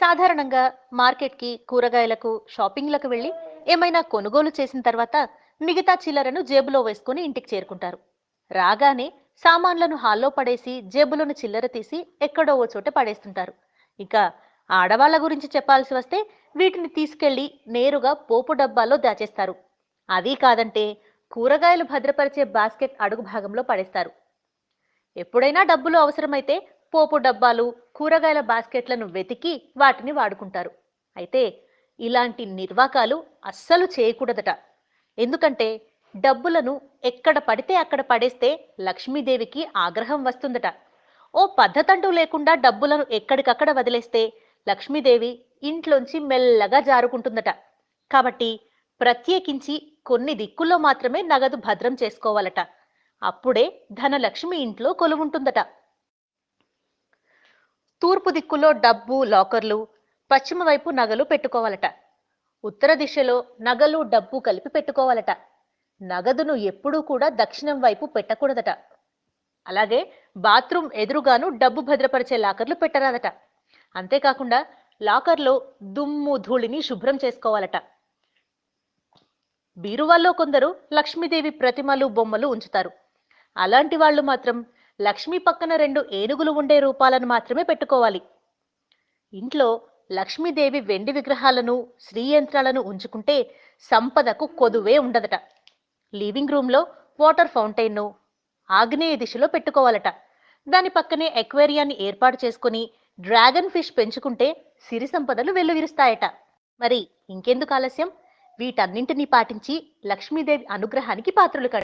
సాధారణంగా మార్కెట్కి కూరగాయలకు షాపింగ్లకు వెళ్ళి ఏమైనా కొనుగోలు చేసిన తర్వాత మిగతా చిల్లరను జేబులో వేసుకుని ఇంటికి చేరుకుంటారు. రాగానే సామాన్లను హాల్లో పడేసి జేబులోని చిల్లర తీసి ఎక్కడో ఓ చోట పడేస్తుంటారు. ఇక ఆడవాళ్ళ గురించి చెప్పాల్సి వస్తే వీటిని తీసుకెళ్ళి నేరుగా పోపు డబ్బాలో దాచేస్తారు. అదీ కాదంటే కూరగాయలు భద్రపరిచే బాస్కెట్ అడుగు భాగంలో పడేస్తారు. ఎప్పుడైనా డబ్బులు అవసరమైతే పోపు డబ్బాలు కూరగాయల బాస్కెట్లను వెతికి వాటిని వాడుకుంటారు. అయితే ఇలాంటి నిర్వాకాలు అస్సలు చేయకూడదట. ఎందుకంటే డబ్బులను ఎక్కడ పడితే అక్కడ పడేస్తే లక్ష్మీదేవికి ఆగ్రహం వస్తుందట. ఓ పద్ధతంటూ లేకుండా డబ్బులను ఎక్కడికక్కడ వదిలేస్తే లక్ష్మీదేవి ఇంట్లోంచి మెల్లగా జారుకుంటుందట. కాబట్టి ప్రత్యేకించి కొన్ని దిక్కుల్లో మాత్రమే నగదు భద్రం చేసుకోవాలట. అప్పుడే ధనలక్ష్మి ఇంట్లో కొలువుంటుందట. తూర్పు దిక్కులో డబ్బు లాకర్లు పశ్చిమ వైపు నగలు పెట్టుకోవాలట. ఉత్తర దిశలో నగలు డబ్బు కలిపి పెట్టుకోవాలట. నగదును ఎప్పుడూ కూడా దక్షిణం వైపు పెట్టకూడదట. అలాగే బాత్రూమ్ ఎదురుగాను డబ్బు భద్రపరిచే లాకర్లు పెట్టరాదట. అంతేకాకుండా లాకర్లో దుమ్ము ధూళిని శుభ్రం చేసుకోవాలట. బీరువాల్లో కొందరు లక్ష్మీదేవి ప్రతిమలు బొమ్మలు ఉంచుతారు. అలాంటి వాళ్ళు మాత్రం లక్ష్మి పక్కన రెండు ఏనుగులు ఉండే రూపాలను మాత్రమే పెట్టుకోవాలి. ఇంట్లో లక్ష్మీదేవి వెండి విగ్రహాలను శ్రీయంత్రాలను ఉంచుకుంటే సంపదకు కొదువే ఉండదట. లివింగ్ రూమ్లో వాటర్ ఫౌంటైన్ను ఆగ్నేయ దిశలో పెట్టుకోవాలట. దాని పక్కనే ఎక్వేరియాన్ని ఏర్పాటు చేసుకుని డ్రాగన్ ఫిష్ పెంచుకుంటే సిరి సంపదలు వెల్లువిరుస్తాయట. మరి ఇంకెందుకు ఆలస్యం? వీటన్నింటినీ పాటించి లక్ష్మీదేవి అనుగ్రహానికి పాత్రలు కండి